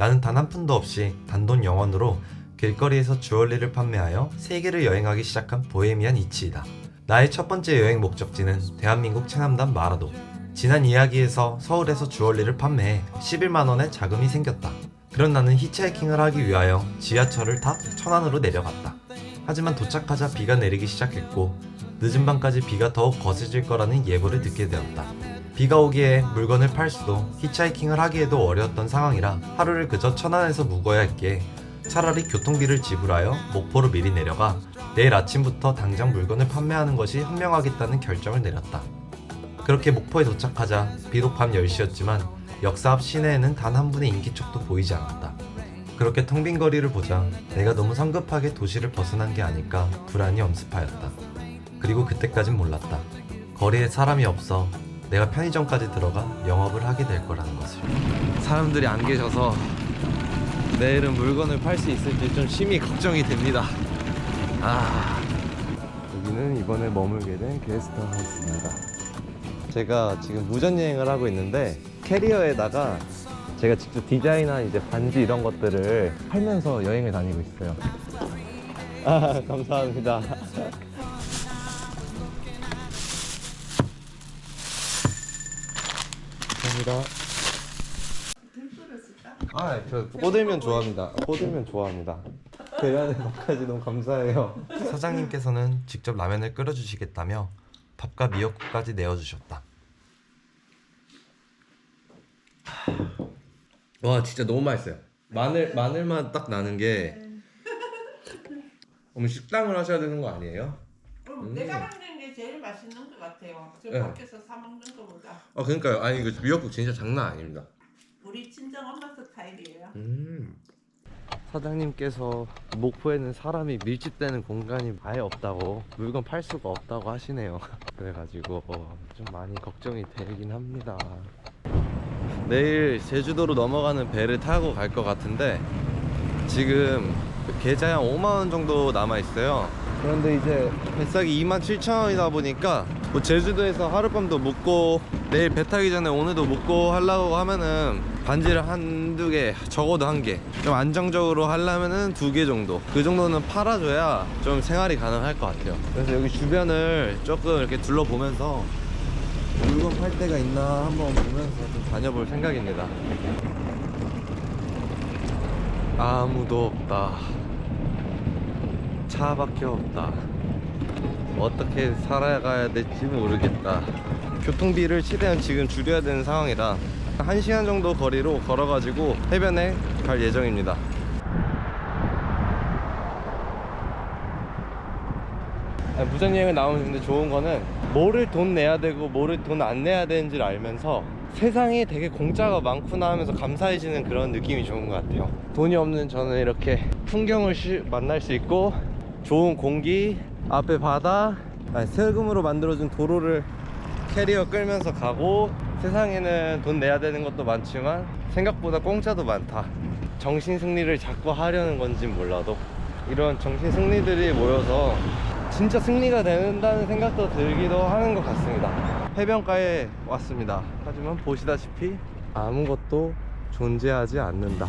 나는 단 한 푼도 없이 단돈 영원으로 길거리에서 주얼리를 판매하여 세계를 여행하기 시작한 보헤미안 이치이다. 나의 첫 번째 여행 목적지는 대한민국 최남단 마라도. 지난 이야기에서 서울에서 주얼리를 판매해 11만 원의 자금이 생겼다. 그런 나는 히치하이킹을 하기 위하여 지하철을 타 천안으로 내려갔다. 하지만 도착하자 비가 내리기 시작했고 늦은 밤까지 비가 더욱 거세질 거라는 예보를 듣게 되었다. 비가 오기에 물건을 팔 수도 히치하이킹을 하기에도 어려웠던 상황이라 하루를 그저 천안에서 묵어야 했기에 차라리 교통비를 지불하여 목포로 미리 내려가 내일 아침부터 당장 물건을 판매하는 것이 현명하겠다는 결정을 내렸다. 그렇게 목포에 도착하자 비록 밤 10시였지만 역사 앞 시내에는 단 한 분의 인기척도 보이지 않았다. 그렇게 텅 빈 거리를 보자 내가 너무 성급하게 도시를 벗어난 게 아닐까 불안이 엄습하였다. 그리고 그때까진 몰랐다. 거리에 사람이 없어 내가 편의점까지 들어가 영업을 하게 될 거라는 것을. 사람들이 안 계셔서 내일은 물건을 팔 수 있을지 좀 심히 걱정이 됩니다. 아 여기는 이번에 머물게 된 게스트하우스입니다. 제가 지금 무전 여행을 하고 있는데 캐리어에다가 제가 직접 디자인한 이제 반지 이런 것들을 팔면서 여행을 다니고 있어요. 아 감사합니다. 감사합니다. 아, 저 꼬들면 좋아합니다. 꼬들면 좋아합니다. 대안의 밥까지 너무 감사해요. 사장님께서는 직접 라면을 끓여주시겠다며 밥과 미역국까지 내어주셨다. 와, 진짜 너무 맛있어요. 마늘 마늘만 딱 나는 게. 어머 식당을 하셔야 되는 거 아니에요? 음, 내가 만든 맛있는 것 같아요. 저 네. 밖에서 사 먹는 것보다 아, 그러니까요. 아니 이거 미역국 진짜 장난 아닙니다. 우리 친정 엄마 스타일이에요. 음. 사장님께서 목포에는 사람이 밀집되는 공간이 아예 없다고 물건 팔 수가 없다고 하시네요. 그래가지고 좀 많이 걱정이 되긴 합니다. 내일 제주도로 넘어가는 배를 타고 갈 것 같은데 지금 계좌에 한 5만 원 정도 남아 있어요. 그런데 이제 뱃삭이 2만 7천 원이다 보니까 뭐 제주도에서 하룻밤도 묵고 내일 배 타기 전에 오늘도 묵고 하려고 하면은 반지를 한두 개 적어도 한 개. 좀 안정적으로 하려면은 두 개 정도. 그 정도는 팔아줘야 좀 생활이 가능할 것 같아요. 그래서 여기 주변을 조금 이렇게 둘러보면서 물건 팔 데가 있나 한번 보면서 좀 다녀볼 생각입니다. 아무도 없다 차밖에 없다. 어떻게 살아가야 될지 모르겠다. 교통비를 최대한 지금 줄여야 되는 상황이라 1시간 정도 거리로 걸어가지고 해변에 갈 예정입니다. 무전여행을 나오면 근데 좋은 거는 뭐를 돈 내야 되고 뭐를 돈 안 내야 되는지를 알면서 세상에 되게 공짜가 많구나 하면서 감사해지는 그런 느낌이 좋은 것 같아요. 돈이 없는 저는 이렇게 풍경을 쉬- 만날 수 있고 좋은 공기 앞에 바다 아니, 세금으로 만들어준 도로를 캐리어 끌면서 가고 세상에는 돈 내야 되는 것도 많지만 생각보다 공짜도 많다. 정신 승리를 자꾸 하려는 건진 몰라도 이런 정신 승리들이 모여서 진짜 승리가 된다는 생각도 들기도 하는 것 같습니다. 해변가에 왔습니다. 하지만 보시다시피 아무것도 존재하지 않는다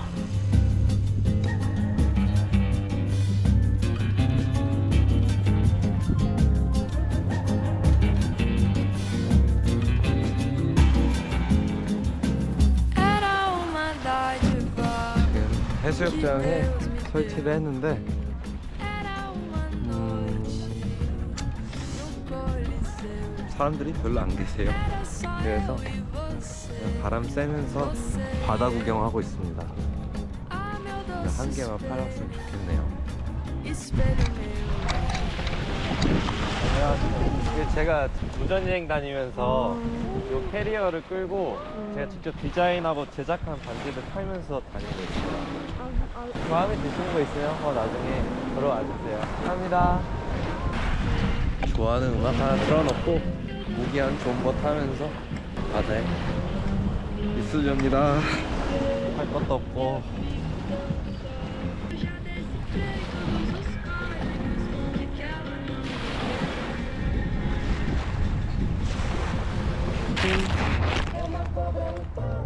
해수욕장에 설치를 했는데 음. 사람들이 별로 안 계세요 그래서. 그냥 바람 쐬면서 바다 구경하고 있습니다 한 개만 팔았으면 좋겠네요 meu. 제가 무전여행 다니면서 이 캐리어를 끌고 제가 직접 디자인하고 제작한 반지를 팔면서 다니고 있어요. 마음에 드시는 거 있어요? 어, 나중에 들어와 주세요. 감사합니다. 좋아하는 음악 하나 틀어놓고 무기한 존버 타면서 바다에 있으렵니다. 할 것도 없고.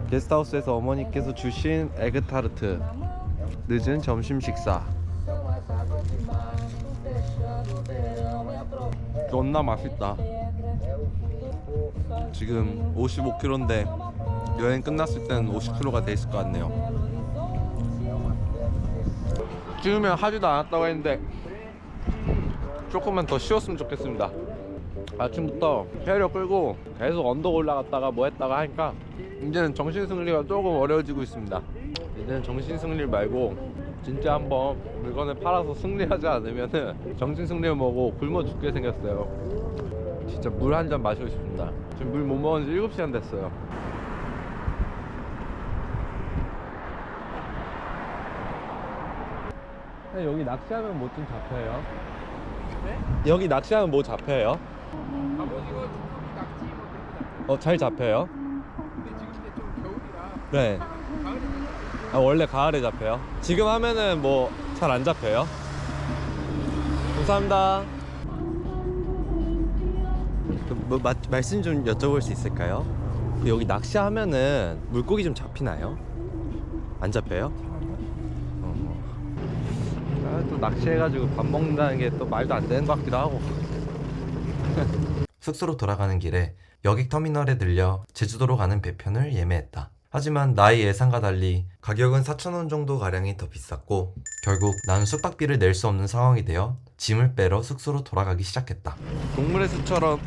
게스트하우스에서 어머니께서 주신 에그타르트 늦은 점심 식사. 존나 맛있다. 지금 55km인데 여행 끝났을 땐 50km가 돼 있을 것 같네요. 찍으면 하지도 않았다고 했는데 조금만 더 쉬었으면 좋겠습니다 아침부터 폐력 끌고 계속 언덕 올라갔다가 뭐 했다가 하니까 이제는 정신 승리가 조금 어려워지고 있습니다 이제는 정신 승리 말고 진짜 한번 물건을 팔아서 승리하지 않으면은 정신 승리를 먹고 굶어 죽게 생겼어요 진짜 물 한 잔 마시고 싶습니다 지금 물 못 먹은 지 7시간 됐어요 여기 낚시하면 뭐 좀 잡혀요? 여기 낚시하면 뭐 잡혀요? 어, 잘 잡혀요? 네. 아, 원래 가을에 잡혀요? 지금 하면은 뭐 잘 안 잡혀요? 감사합니다. 그 뭐, 마, 말씀 좀 여쭤볼 수 있을까요? 그 여기 낚시하면은 물고기 좀 잡히나요? 안 잡혀요? 어. 아, 또 낚시해가지고 밥 먹는다는 게 또 말도 안 되는 것 같기도 하고. 숙소로 돌아가는 길에 여객 터미널에 들려 제주도로 가는 배편을 예매했다. 하지만 나의 예상과 달리 가격은 4,000원 정도 가량이 더 비쌌고 결국 나는 숙박비를 낼 수 없는 상황이 되어 짐을 빼러 숙소로 돌아가기 시작했다. 동물의 숲처럼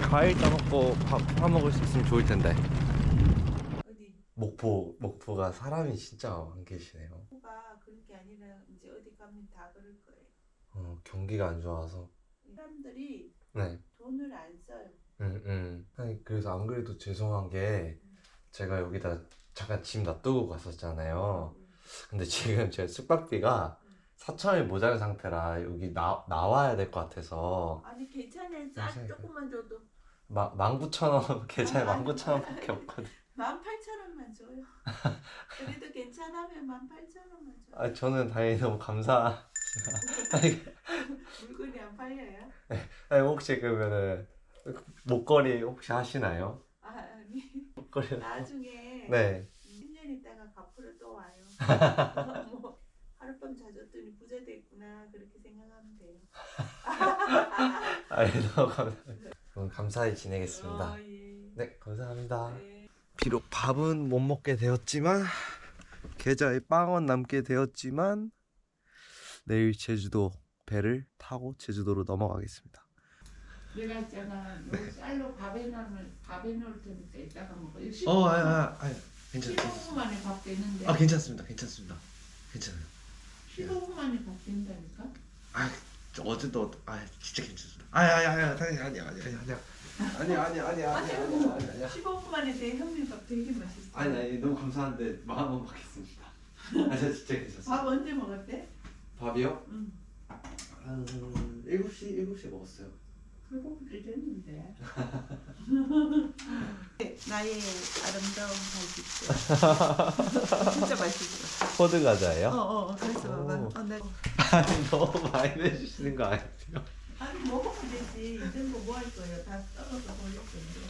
과일 따먹고 밥 사먹을 수 있으면 좋을 텐데. 어디 목포 목포가 사람이 진짜 안 계시네요. 후가 그런 게 아니라 이제 어디 가면 다 그럴 거예요. 어, 경기가 안 좋아서. 사람들이 네. 돈을 안 써요. 음, 음. 아니 그래서 안 그래도 죄송한 게 제가 여기다 잠깐 짐 놔두고 갔었잖아요. 근데 지금 제 숙박비가 4천원이 모자란 상태라 여기 나, 나와야 될 것 같아서 아니 괜찮아요. 짜 괜찮아요. 조금만 줘도 마, 19,000원 계좌에 19,000원밖에 없거든 만 팔천 원만 줘요. 그래도 괜찮으면 만 팔천 원만 줘. 아 저는 다행히 너무 감사 아니, 물건이 안 팔려요? 아니 혹시 그러면은 목걸이 혹시 하시나요? 아 아니 목걸이 나중에 네 10년 있다가 갚으러 또 와요. 뭐 하룻밤 자줬더니 부자 됐구나 그렇게 생각하면 돼요. 아니 너무 감사합니다 그럼 감사히 지내겠습니다 어, 예. 네 감사합니다 네. 비록 밥은 못 먹게 되었지만 계좌에 빵원 남게 되었지만 내일 제주도 배를 타고 제주도로 넘어가겠습니다. 내가 있잖아 너 쌀로 밥에 넣으면 밥에 넣을 테니까 이따가 먹어. 이거 15분, 어, 아니, 아니, 아니, 15분 만에 밥 되는데. 아, 괜찮습니다, 괜찮습니다, 괜찮아요. 15분 만에 밥 된다니까? 아, 저 어제도, 아, 진짜 괜찮습니다. 아니, 아니, 아니, 아니, 아니, 아니, 아니, 아니, 아니, 아니, 아니, 아니, 아니, 아니, 아니, 아니, 15분 만에 돼 현미밥 되게 맛있어. 아니 아니 너무 감사한데 마음은 받겠습니다 아 저 진짜 괜찮습니다 밥 언제 먹었대? 밥이요? 응. 한 7시 7시에 먹었어요 배고프게 됐는데. 나의 아름다운 갈비뼈. 진짜 맛있어. 포드 과자예요? 어, 어, 그래서 봐봐. 오. 어, 나 아니, 너무 많이 내주시는 거 아니에요? 아니 먹으면 되지. 이런 거뭐 할 거예요? 다 썰어서 버릴 건데.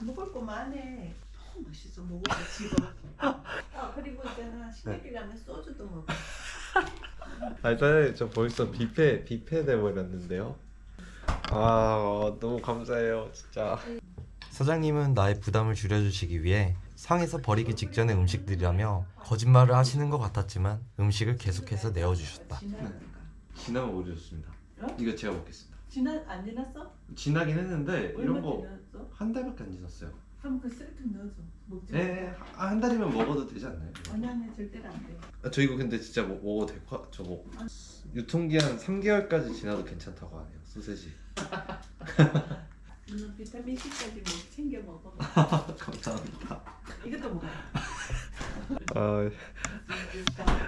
먹을 거만 해. 너무 맛있어. 먹어봐 지금. 아 그리고 있잖아 시댁에 가면 소주도 먹어. 아니, 사장님, 저 벌써 뷔페, 뷔페 돼버렸는데요? 아, 어, 너무 감사해요, 진짜. 사장님은 나의 부담을 줄여주시기 위해 상에서 버리기 직전의 음식들이라며 거짓말을 하시는 것 같았지만 음식을 계속해서 내어주셨다. 지나니까. 지나면 오셨습니다 어? 이거 제가 먹겠습니다 지나 안 지났어? 지나긴 했는데 얼마 이런 거한 지났어? 달밖에 안 지났어요 그럼 그 쓰레기 넣어줘. 먹지. 네, 한 달이면 먹어도 되지 않나요? 아니 아니 절대로 안 돼. 아, 저 이거 근데 진짜 먹, 먹어도 될 것, 저 뭐. 유통기한 3개월까지 지나도 괜찮다고 하네요, 소세지. 너 비타민 C까지 뭐 챙겨 먹어. 감사합니다. 이것도 먹어. 아,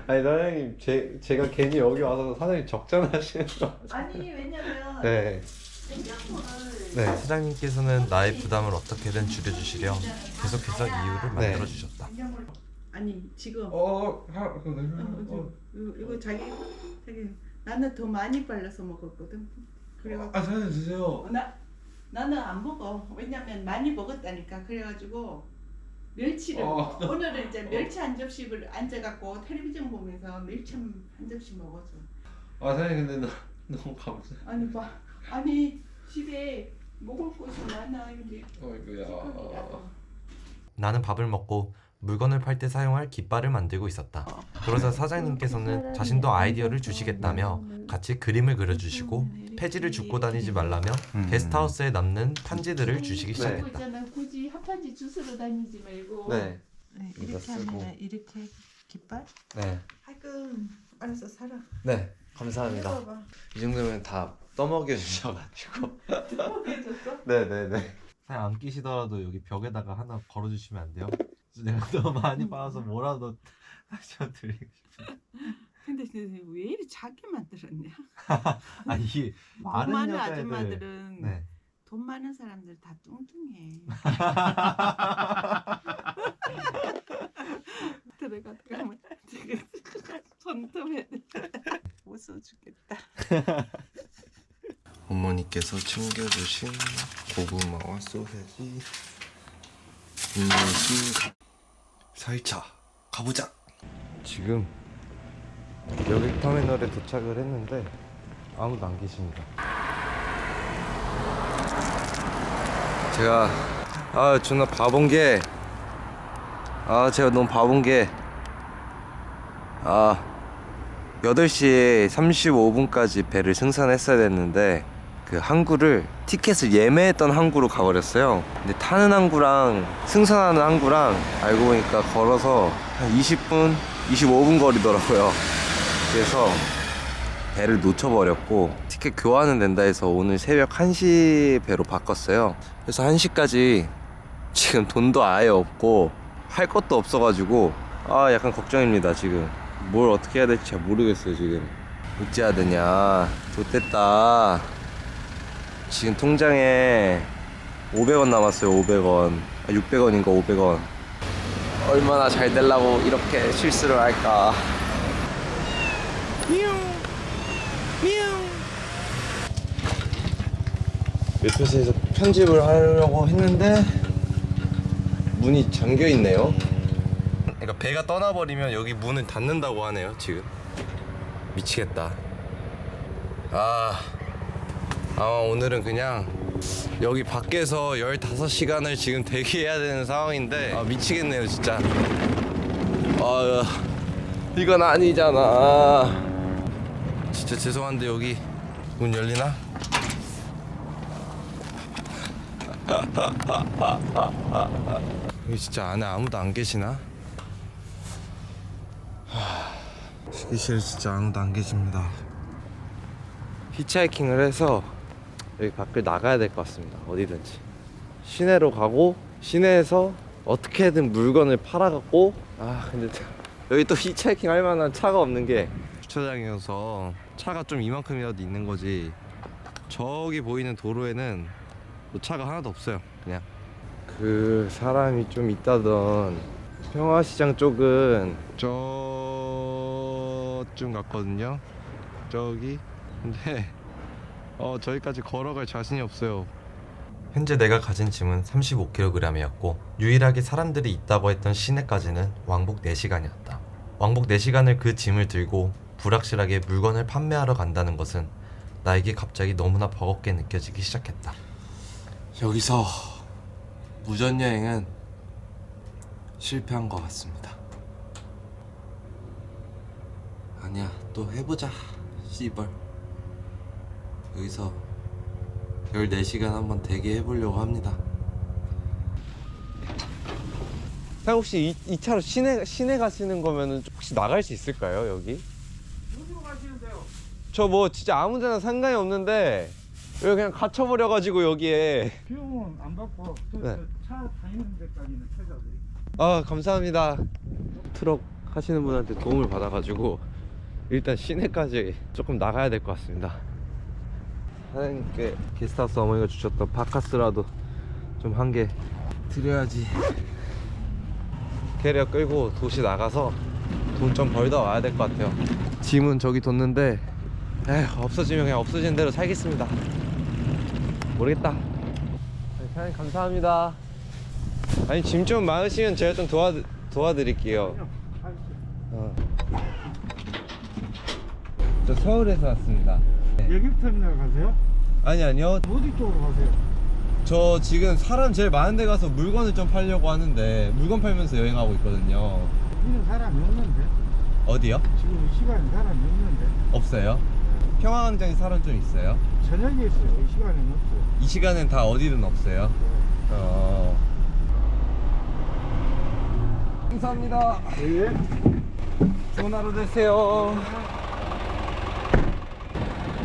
아니, 사장님, 제, 제가 괜히 여기 와서 사장님 적잖하시는 거. 아니 왜냐면 네. 네. 사장님께서는 나의 부담을 어떻게든 줄여주시려 계속해서 이유를 네. 만들어 주셨다. 냉장고를 아니 지금 어, 하, 그, 어, 어, 이거, 이거 자기 자기 나는 더 많이 발라서 먹었거든. 그래가지고 아, 사장님 드세요. 나 나는 안 먹어. 왜냐면 많이 먹었다니까. 그래가지고 멸치를 어. 오늘은 이제 멸치 한 접시를 앉아갖고 텔레비전 보면서 멸치 한 접시 먹었어. 아 사장님 근데 너, 너무 감사 아니 봐, 아니 집에 먹을 곳이 많아 이제 어이구야. 나는 밥을 먹고 물건을 팔 때 사용할 깃발을 만들고 있었다. 그러자 사장님께서는 자신도 아이디어를 주시겠다며 같이 그림을 그려주시고 폐지를 줍고 다니지 말라며 게스트하우스에 남는 편지들을 주시기 네. 시작했다. 있잖아 굳이 합판지 주스로 다니지 말고 네 네, 이거 이렇게 쓰고. 하면 이렇게 깃발? 네. 하여튼 알아서 살아. 네 감사합니다 해봐봐. 이 정도면 다 떠먹여 주셔가지고 먹여줬어? 네네네 사장 안 끼시더라도 여기 벽에다가 하나 걸어주시면 안 돼요? 내가 너무 많이 받아서 뭐라도 하셔 드리고 싶어요. 근데 왜 이리 작게 만들었냐? 아 이게 돈 마른 많은 여자애들. 아줌마들은 네. 돈 많은 사람들 다 뚱뚱해. 들어가 들어가면 지금 손톱에 웃어 죽겠다. 어머니께서 챙겨주신 고구마와 소세지 인내심 4일차 가보자 지금 여객 터미널에 도착을 했는데 아무도 안 계십니다. 제가 아 존나 바본 게 아 제가 너무 바본 게아 8시 35분까지 배를 승선했어야 됐는데 그 항구를 티켓을 예매했던 항구로 가버렸어요. 근데 타는 항구랑 승선하는 항구랑 알고 보니까 걸어서 한 20분, 25분 거리더라고요. 그래서 배를 놓쳐버렸고 티켓 교환은 된다 해서 오늘 새벽 1시 배로 바꿨어요. 그래서 1시까지 지금 돈도 아예 없고 할 것도 없어가지고 아 약간 걱정입니다 지금 뭘 어떻게 해야 될지 잘 모르겠어요 지금 어찌해야 되냐 좋됐다 지금 통장에 500원 남았어요 500원 아, 600원인가 500원 얼마나 잘 되려고 이렇게 실수를 할까 매표소에서 편집을 하려고 했는데 문이 잠겨 있네요. 그러니까 배가 떠나버리면 여기 문을 닫는다고 하네요. 지금 미치겠다. 아, 아마 오늘은 그냥 여기 밖에서 15시간을 지금 대기해야 되는 상황인데 아, 미치겠네요, 진짜. 아, 이건 아니잖아. 진짜 죄송한데 여기 문 열리나? 여기 진짜 안에 아무도 안 계시나? 하, 휴게실 진짜 아무도 안 계십니다. 히치하이킹을 해서 여기 밖을 나가야 될 것 같습니다. 어디든지. 시내로 가고 시내에서 어떻게든 물건을 팔아갖고 아 근데 여기 또 히치하이킹 할 만한 차가 없는 게. 주차장이어서 차가 좀 이만큼이라도 있는 거지. 저기 보이는 도로에는 뭐 차가 하나도 없어요 그냥. 그 사람이 좀 있다던 평화시장 쪽은 저쯤 갔거든요. 저기. 근데 어 저기까지 걸어갈 자신이 없어요 현재 내가 가진 짐은 35kg이었고 유일하게 사람들이 있다고 했던 시내까지는 왕복 4시간이었다. 왕복 4시간을 그 짐을 들고 불확실하게 물건을 판매하러 간다는 것은 나에게 갑자기 너무나 버겁게 느껴지기 시작했다. 여기서 무전여행은 실패한 것 같습니다 아니야 또 해보자 씨발 여기서 14시간 한번 대기해 보려고 합니다 형 혹시 이, 이 차로 시내, 시내 가시는 거면은 혹시 나갈 수 있을까요 여기? 어디로 가시는데요? 저 뭐 진짜 아무 데나 상관이 없는데 여기 그냥 갇혀버려가지고 여기에 비용은 안 받고 저, 네. 저차 다니는 데까지는 찾아드릴게요. 아 감사합니다 트럭 하시는 분한테 도움을 받아가지고 일단 시내까지 조금 나가야 될 것 같습니다 사장님께 게스트하우스 어머니가 주셨던 바카스라도 좀 한 개 드려야지 캐리어 끌고 도시 나가서 돈 좀 벌다 와야 될 것 같아요 짐은 저기 뒀는데 에휴 없어지면 그냥 없어지는 대로 살겠습니다 모르겠다 네, 사장님 감사합니다 아니 짐 좀 많으시면 제가 좀 도와 도와드릴게요. 어. 저 서울에서 왔습니다. 여객 터미널 가세요? 아니 아니요. 어디 쪽으로 가세요? 저 지금 사람 제일 많은 데 가서 물건을 좀 팔려고 하는데 물건 팔면서 여행하고 있거든요. 여기는 사람이 없는데 어디요? 지금 이 시간에 사람이 없는데 없어요. 평화광장에 사람 좀 있어요. 저녁에 있어요 이 시간에는 없어요 이 시간엔 다 어디든 없어요. 어. 감사합니다. 예. 좋은 하루 되세요.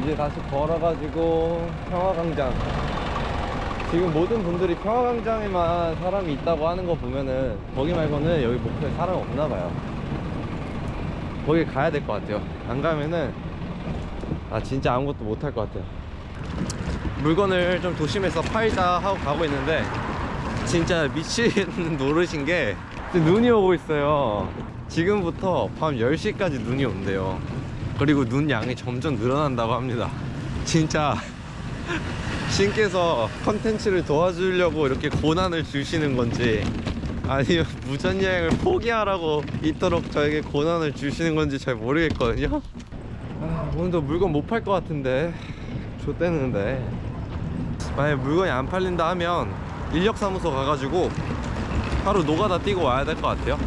이제 다시 걸어가지고 평화광장. 지금 모든 분들이 평화광장에만 사람이 있다고 하는 거 보면은 거기 말고는 여기 목표에 사람 없나 봐요. 거기 가야 될 것 같아요. 안 가면은 아 진짜 아무것도 못 할 것 같아요. 물건을 좀 도심에서 팔자 하고 가고 있는데 진짜 미친 노릇인 게 눈이 오고 있어요 지금부터 밤 10시까지 눈이 온대요 그리고 눈 양이 점점 늘어난다고 합니다. 진짜 신께서 컨텐츠를 도와주려고 이렇게 고난을 주시는 건지 아니면 무전여행을 포기하라고 이토록 저에게 고난을 주시는 건지 잘 모르겠거든요. 아, 오늘도 물건 못 팔 것 같은데 좆대는데. 만약에 물건이 안 팔린다 하면 인력사무소 가가지고 하루 노가다 뛰고 와야 될 것 같아요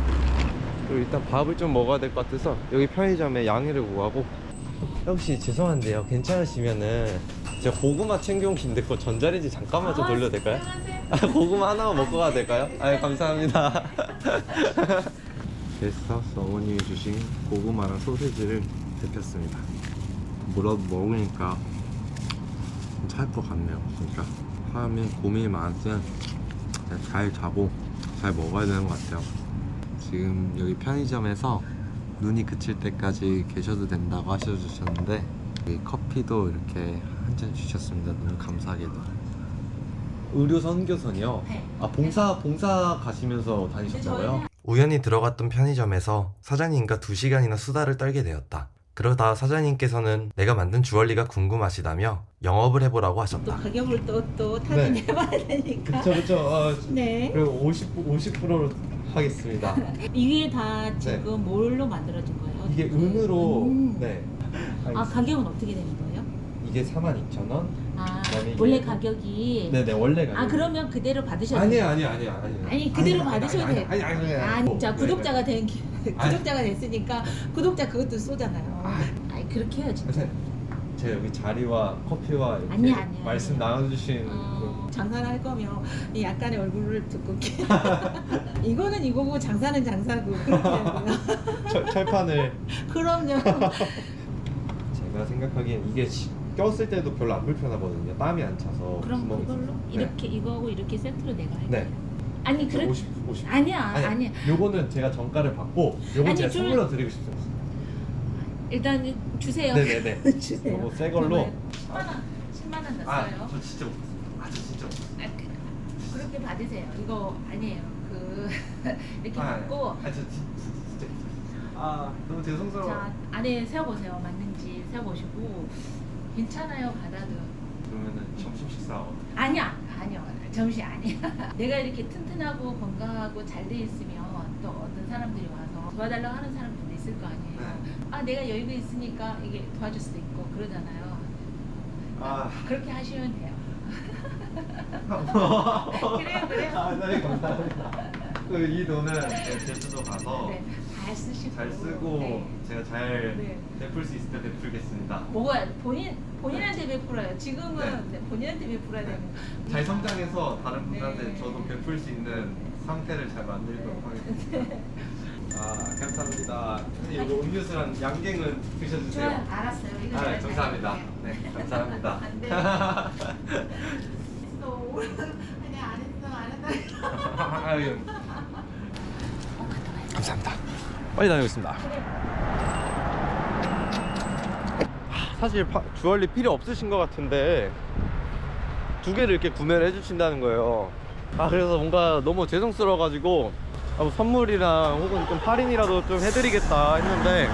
그리고 일단 밥을 좀 먹어야 될 것 같아서 여기 편의점에 양해를 구하고. 혹시 죄송한데요. 괜찮으시면은 제가 고구마 챙겨온 게 있는데 그거 전자레인지 잠깐만 좀 돌려도 될까요? 아, 고구마 하나만 먹고 가도 될까요? 아 감사합니다. 게스트하우스 어머님이 주신 고구마랑 소세지를 데폈습니다. 뭐라도 먹으니까 살것 같네요. 진짜. 사람이 고민이 많으면 잘 자고 잘 먹어야 되는 것 같아요 지금 여기 편의점에서 눈이 그칠 때까지 계셔도 된다고 하셔주셨는데 여기 커피도 이렇게 한 잔 주셨습니다 너무 감사하게도 의료 선교선이요? 네. 아 봉사 봉사 가시면서 다니셨다고요? 우연히 들어갔던 편의점에서 사장님과 두시간이나 수다를 떨게 되었다. 그러다 사장님께서는 내가 만든 주얼리가 궁금하시다며 영업을 해보라고 또 하셨다. 가격을 또 또 네. 타진해봐야 되니까. 그쵸 그쵸 어, 네. 그리고 50, 50%로 하겠습니다 이게 다 지금 뭘로 만들어진 거예요? 네. 이게 그- 은으로 음. 네아 가격은 어떻게 되는 거예요? 이게 42,000원 아 그다음에 이게- 원래 가격이. 네네 원래 가격 아 그러면 그대로 받으셔도 아니에요. 아니에요 아니에요 아니에요 아니, 그대로 아니, 아니, 받으셔도 아니, 돼요. 아니 아니 아니 아니, 자 네, 구독자가 된 기- 아니. 구독자가 됐으니까 구독자 그것도 쏘잖아요. 아. 아니 그렇게 해요 진짜. 제가 여기 자리와 커피와 이렇게 아니야, 아니야, 말씀 아니야. 나눠주신 어, 장사를 할 거면 이 약간의 얼굴을 두껍게 이거는 이거고 장사는 장사고 그렇게 해야 철, 철판을 그럼요. 제가 생각하기엔 이게 시- 꼈을 때도 별로 안 불편하거든요 땀이 안 차서 그럼 구멍이 그걸로 있어서. 네. 이렇게 이거하고 이렇게 세트로 내가 할게요. 네. 아니 그래 50, 50. 아니야 아니, 야 요거는 제가 정가를 받고 요건 아니, 제가 줄- 선물로 드리고 싶습니다 일단 주세요. 네네네 주세요. 요거 새 걸로 10만 원 10만 원 넣었어요. 아저 진짜 못했어요 아 저 진짜 못했어요 아, 그, 그렇게 받으세요. 이거 아니에요. 그 이렇게 아, 받고 아, 저 진짜, 진짜 아 너무 죄송스러워 자 안에 세워보세요. 맞는지 세워보시고 괜찮아요. 받아도. 그러면은 점심 식사 어떻게 아니야 아니요 정시 아니야. 내가 이렇게 튼튼하고 건강하고 잘 돼 있으면 또 어떤 사람들이 와서 도와달라고 하는 사람들도 있을 거 아니에요. 네. 아 내가 여유가 있으니까 이게 도와줄 수도 있고 그러잖아요. 아 그렇게 하시면 돼요. 그래요 그래요. 아, 네, 감사합니다. 그 이 돈은 네, 제주도 가서 네, 잘 쓰시고. 잘 쓰고 네. 제가 잘 네. 베풀 수 있을 때 베풀겠습니다. 뭐가 본인 본인한테 베풀어요. 지금은 네. 네, 본인한테 베풀어야 되는. 잘 성장해서 다른 분들한테 네. 저도 베풀 수 있는 상태를 잘 만들도록 하겠습니다. 아 감사합니다. 선생님 이거 음료수랑 양갱은 드셔주세요. 좋아요. 알았어요. 이거 아 제가 감사합니다. 잘네 감사합니다. 안 돼. 했어. 아니 안 했어. 안 했다. 아유. 감사합니다. 빨리 다녀오겠습니다. 사실 파- 주얼리 필요 없으신 것 같은데 두 개를 이렇게 구매를 해주신다는 거예요. 아 그래서 뭔가 너무 죄송스러워 가지고 아, 뭐 선물이랑 혹은 좀 할인이라도 좀 해드리겠다 했는데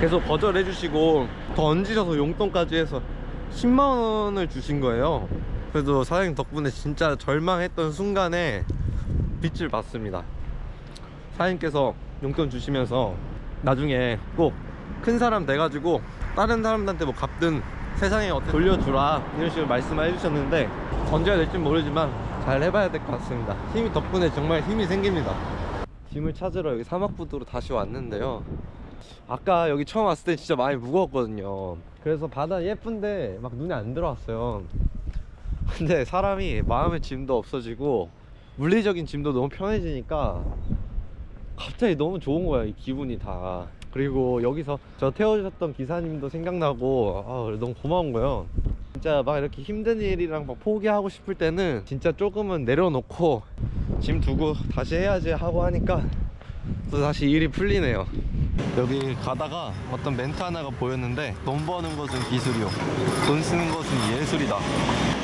계속 거절해 주시고 더 얹으셔서 용돈까지 해서 10만 원을 주신 거예요. 그래도 사장님 덕분에 진짜 절망했던 순간에 빚을 받습니다. 사장님께서 용돈 주시면서 나중에 꼭 큰 사람 돼가지고 다른 사람들한테 뭐 갚든 세상에 어떻게 돌려주라 이런 식으로 말씀을 해주셨는데 언제가 될지 모르지만 잘 해봐야 될 것 같습니다. 힘이 덕분에 정말 힘이 생깁니다. 짐을 찾으러 여기 사막부두로 다시 왔는데요. 아까 여기 처음 왔을 때 진짜 많이 무거웠거든요. 그래서 바다 예쁜데 막 눈에 안 들어왔어요. 근데 사람이 마음의 짐도 없어지고 물리적인 짐도 너무 편해지니까 갑자기 너무 좋은 거야 이 기분이 다. 그리고 여기서 저 태워주셨던 기사님도 생각나고 아 너무 고마운 거예요. 진짜 막 이렇게 힘든 일이랑 막 포기하고 싶을 때는 진짜 조금은 내려놓고 짐 두고 다시 해야지 하고 하니까 또 다시 일이 풀리네요. 여기 가다가 어떤 멘트 하나가 보였는데 돈 버는 것은 기술이요. 돈 쓰는 것은 예술이다.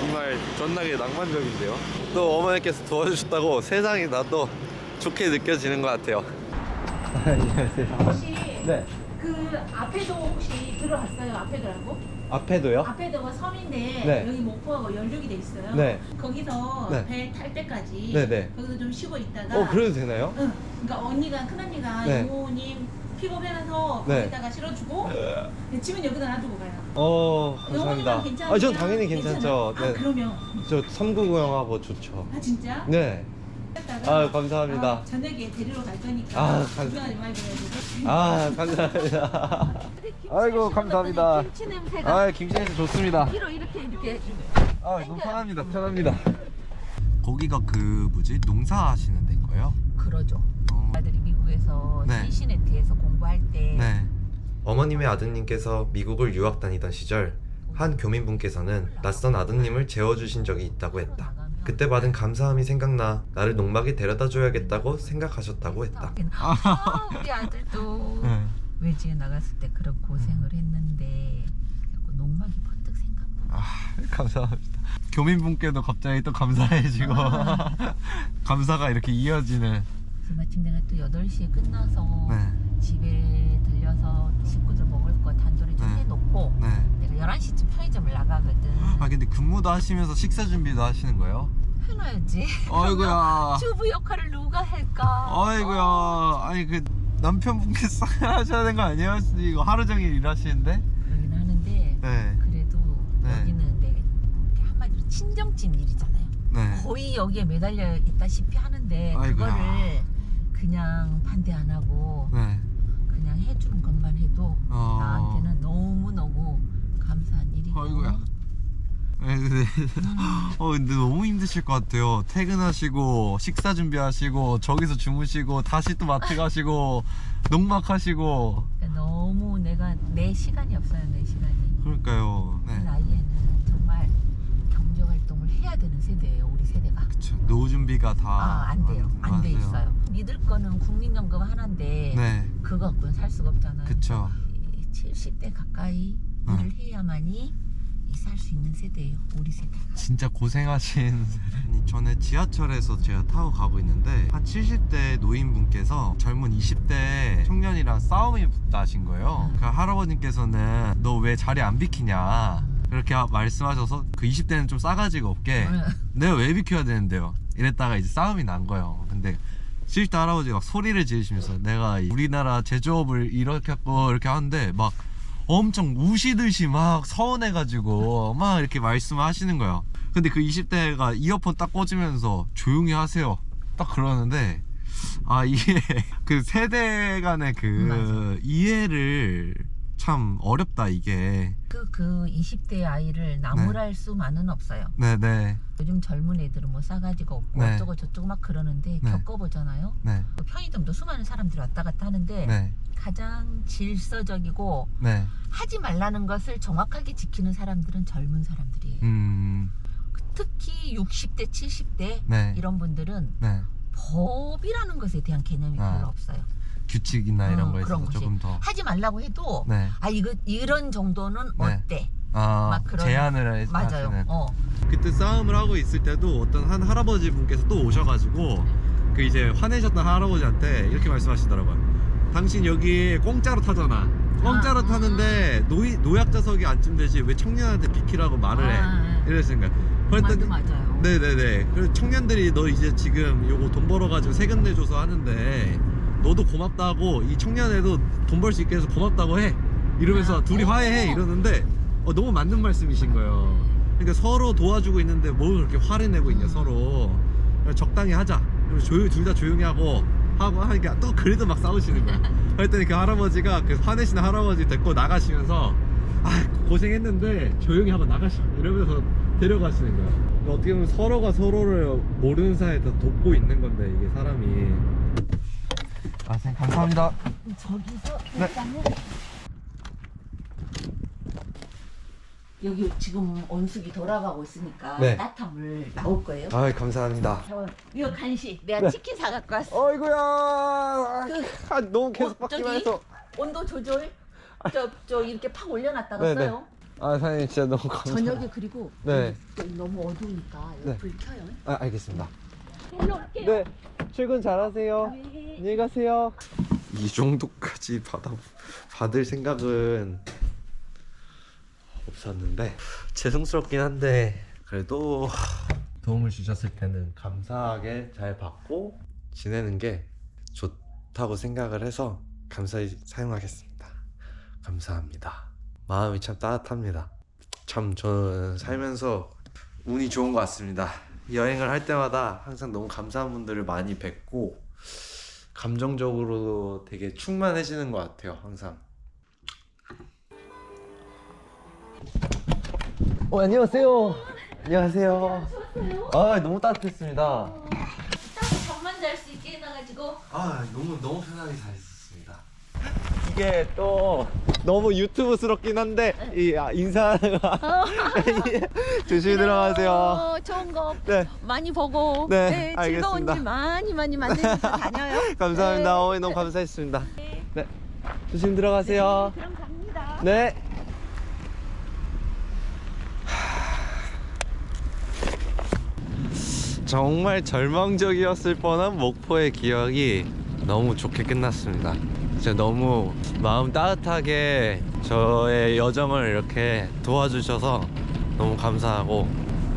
이말 존나게 낭만적인데요. 또 어머니께서 도와주셨다고 세상이 나도 좋게 느껴지는 것 같아요 안녕하세요 혹시 네 그 앞에도 혹시 들어갔어요? 앞에도라고? 앞에도요? 앞에도가 섬인데 네. 여기 목포하고 연륙이 돼 있어요. 네. 거기서 네. 배 탈 때까지 네 네. 거기서 좀 쉬고 있다가 어 그래도 되나요? 응. 그러니까 언니가 큰 언니가 네. 이모님 픽업해서 네. 거기다가 실어주고 짐은 여기다 놔두고 가요. 어 감사합니다 괜찮아요? 아전 당연히 괜찮죠 아, 네. 그러면 저 삼구구형하고 좋죠 아 진짜? 네 아, 감사합니다. 아, 저녁에 데리러 갈 거니까 아, 감사- 구경하지 말고. 아 감사합니다 아이고 감사합니다 김치 냄새가 아 김치 냄새 좋습니다 뒤로 이렇게 이렇게 아 너무 편합니다 편합니다 거기가 그 뭐지 농사 하시는 데인 거예요? 그러죠. 어. 아들이 미국에서 네. 시시네트에서 공부할 때네 어머님의 아드님께서 미국을 유학 다니던 시절 한 교민분께서는 낯선 아드님을 재워주신 적이 있다고 했다. 그때 받은 감사함이 생각나 나를 농막에 데려다 줘야겠다고 생각하셨다고 했다. 아, 우리 아들도 네. 외지에 나갔을 때 그런 고생을 했는데 자꾸 농막이 번뜩 생각나. 감사합니다. 교민분께도 갑자기 또 감사해지고 감사가 이렇게 이어지는. 그래서 마침 내가 또 8시에 끝나서 네, 집에 들려서 식구들 먹을 거 단돌이 좀 네. 해놓고 네. 내가 11시쯤 편의점을 나가거든. 아 근데 근무도 하시면서 식사 준비도 하시는 거예요? 해놔야지. 아이고야. 주부 역할을 누가 할까? 아이고야. 어, 아니 그 남편분께서 하셔야 되는 거 아니에요? 이거 하루 종일 일하시는데? 그러긴 하는데 네. 그래도 네. 여기는 내 한마디로 친정집 일이잖아요. 네. 거의 여기에 매달려 있다시피 하는데 아이고야. 그거를 그냥 반대 안 하고 네. 그냥 해주는 것만 해도 어. 나한테는 너무 너무 감사한 일이고. 아이고야. 네, 근데, 어, 근데 너무 힘드실 것 같아요. 퇴근하시고, 식사 준비하시고, 저기서 주무시고, 다시 또 마트 가시고, 농막 하시고. 그러니까 너무 내가 내 시간이 없어요 내 시간이. 그러니까요. 그 네. 나이에는 정말 경제 활동을 해야 되는 세대예요 우리 세대가. 그쵸. 노후 준비가 다. 아안 돼요 안 돼 맞아요. 있어요. 믿을 거는 국민연금 하나인데 네. 그거 갖고는 살 수가 없잖아요. 그쵸. 70대 가까이 어. 일을 해야만이 살 수 있는 세대예요. 우리 세대가. 진짜 고생하신 아니, 전에 지하철에서 제가 타고 가고 있는데 한 70대 노인분께서 젊은 20대 청년이랑 싸움이 나신 거예요 그 할아버님께서는 너 왜 자리 안 비키냐 그렇게 하- 말씀하셔서 그 20대는 좀 싸가지가 없게 내가 왜 비켜야 되는데요 이랬다가 이제 싸움이 난 거예요 근데 70대 할아버지가 막 소리를 지르시면서 내가 이 우리나라 제조업을 이렇게 하고 이렇게 하는데 막 엄청 우시듯이 막 서운해가지고 막 이렇게 말씀하시는 거예요. 근데 그 20대가 이어폰 딱 꽂으면서 조용히 하세요. 딱 그러는데 아 이게 그 세대 간의 그 맞아. 이해를 참 어렵다 이게. 그, 그 20대 아이를 나무랄 수만은 없어요. 네네 요즘 젊은 애들은 뭐 싸가지가 없고 네. 어쩌고 저쩌고 막 그러는데 네. 겪어보잖아요. 네 그 편의점도 수많은 사람들이 왔다 갔다 하는데 네. 가장 질서적이고 네. 하지 말라는 것을 정확하게 지키는 사람들은 젊은 사람들이에요. 음. 특히 60대, 70대 네. 이런 분들은 네. 법이라는 것에 대한 개념이 아. 별로 없어요. 규칙이나 이런 어, 거에 그런 있어서 것이. 조금 더. 하지 말라고 해도 네. 아 이거 이런 정도는 네. 어때? 아 막 그런- 제안을 해- 맞아요. 하시는. 어. 그때 싸움을 하고 있을 때도 어떤 한 할아버지 분께서 또 오셔가지고 그 이제 화내셨던 할아버지한테 이렇게 말씀하시더라고요. 당신 여기 공짜로 타잖아. 공짜로 아. 타는데 노이, 노약자석이 앉으면 되지 왜 청년한테 비키라고 말을 해? 아, 이랬으니까. 말도 그랬더니 맞아요. 네네네. 그래서 청년들이 너 이제 지금 요거 돈 벌어가지고 세금 내줘서 하는데 너도 고맙다고 이 청년에도 돈 벌 수 있게 해서 고맙다고 해. 이러면서 아, 둘이 어. 화해해 이러는데 어, 너무 맞는 말씀이신 거예요. 그러니까 서로 도와주고 있는데 뭘 그렇게 화를 내고 있냐 서로. 적당히 하자. 조용 둘다 조용히 하고 하고 하니까 또 그래도 막 싸우시는 거야. 그랬더니 그 할아버지가 그 화내시는 할아버지 데리고 나가시면서 아 고생했는데 조용히 하고 나가시 이러면서 데려가시는 거야. 어떻게 보면 서로가 서로를 모르는 사이에서 돕고 있는 건데 이게 사람이. 아 선생님 감사합니다. 저기서 네. 일단은 여기 지금 온수기 돌아가고 있으니까 네. 따뜻한 물 나올 거예요. 아 감사합니다. 저 이거 간식 내가 네. 치킨 사 갖고 왔어. 어이구야. 아, 아, 너무 계속 어, 저기? 해서. 온도 조절 저 저 이렇게 팍 올려놨다가 네, 네. 써요. 아 사장님 진짜 너무 감사합니다. 저녁에 그리고 네. 너무 어두우니까 네. 불 켜요. 아 알겠습니다. 네 출근 잘하세요. 네. 안녕히 가세요. 이 정도까지 받아 받을 생각은 없었는데 죄송스럽긴 한데 그래도 도움을 주셨을 때는 감사하게 잘 받고 지내는 게 좋다고 생각을 해서 감사히 사용하겠습니다. 감사합니다. 마음이 참 따뜻합니다. 참 저는 살면서 운이 좋은 것 같습니다. 여행을 할 때마다 항상 너무 감사한 분들을 많이 뵙고 감정적으로 되게 충만해지는 것 같아요. 항상. 어 안녕하세요. 안녕하세요. 아 너무 따뜻했습니다. 딱 잠만 잘 수 있게 해놔가지고 아 너무 너무 편하게 잘. 이게 또 너무 유튜브스럽긴 한데 이 아, 인사가 조심히 들어가세요. 어, 좋은 거 네 많이 보고 네, 즐거운 알겠습니다. 일 많이 많이 만들면서 다녀요. 감사합니다. 네. 어머니 너무 감사했습니다. 네 조심 들어가세요. 그럼 갑니다. 네. 정말 절망적이었을 뻔한 목포의 기억이 너무 좋게 끝났습니다. 진짜 너무 마음 따뜻하게 저의 여정을 이렇게 도와주셔서 너무 감사하고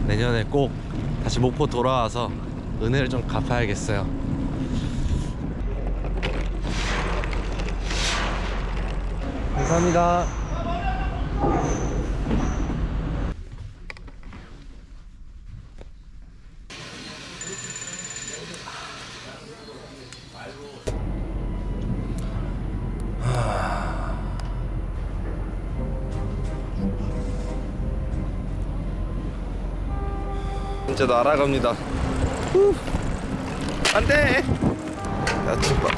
내년에 꼭 다시 목포 돌아와서 은혜를 좀 갚아야겠어요. 감사합니다. 진짜 날아갑니다. 후. 안 돼! 야, 정말.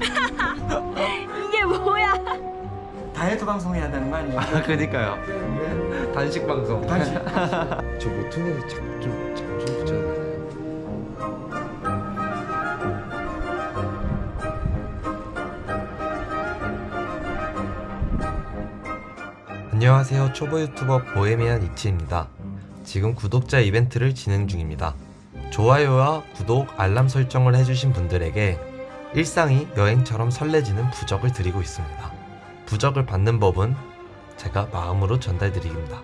이게 뭐야? 다이어트 방송 해야 되는 거 아니에요? 아, 그니까요. 단식 방송. 단식 저 모퉁이를 잠좀 초보 유튜버 보헤미안 이치입니다. 지금 구독자 이벤트를 진행 중입니다. 좋아요와 구독, 알람 설정을 해주신 분들에게 일상이 여행처럼 설레지는 부적을 드리고 있습니다. 부적을 받는 법은 제가 마음으로 전달드립니다.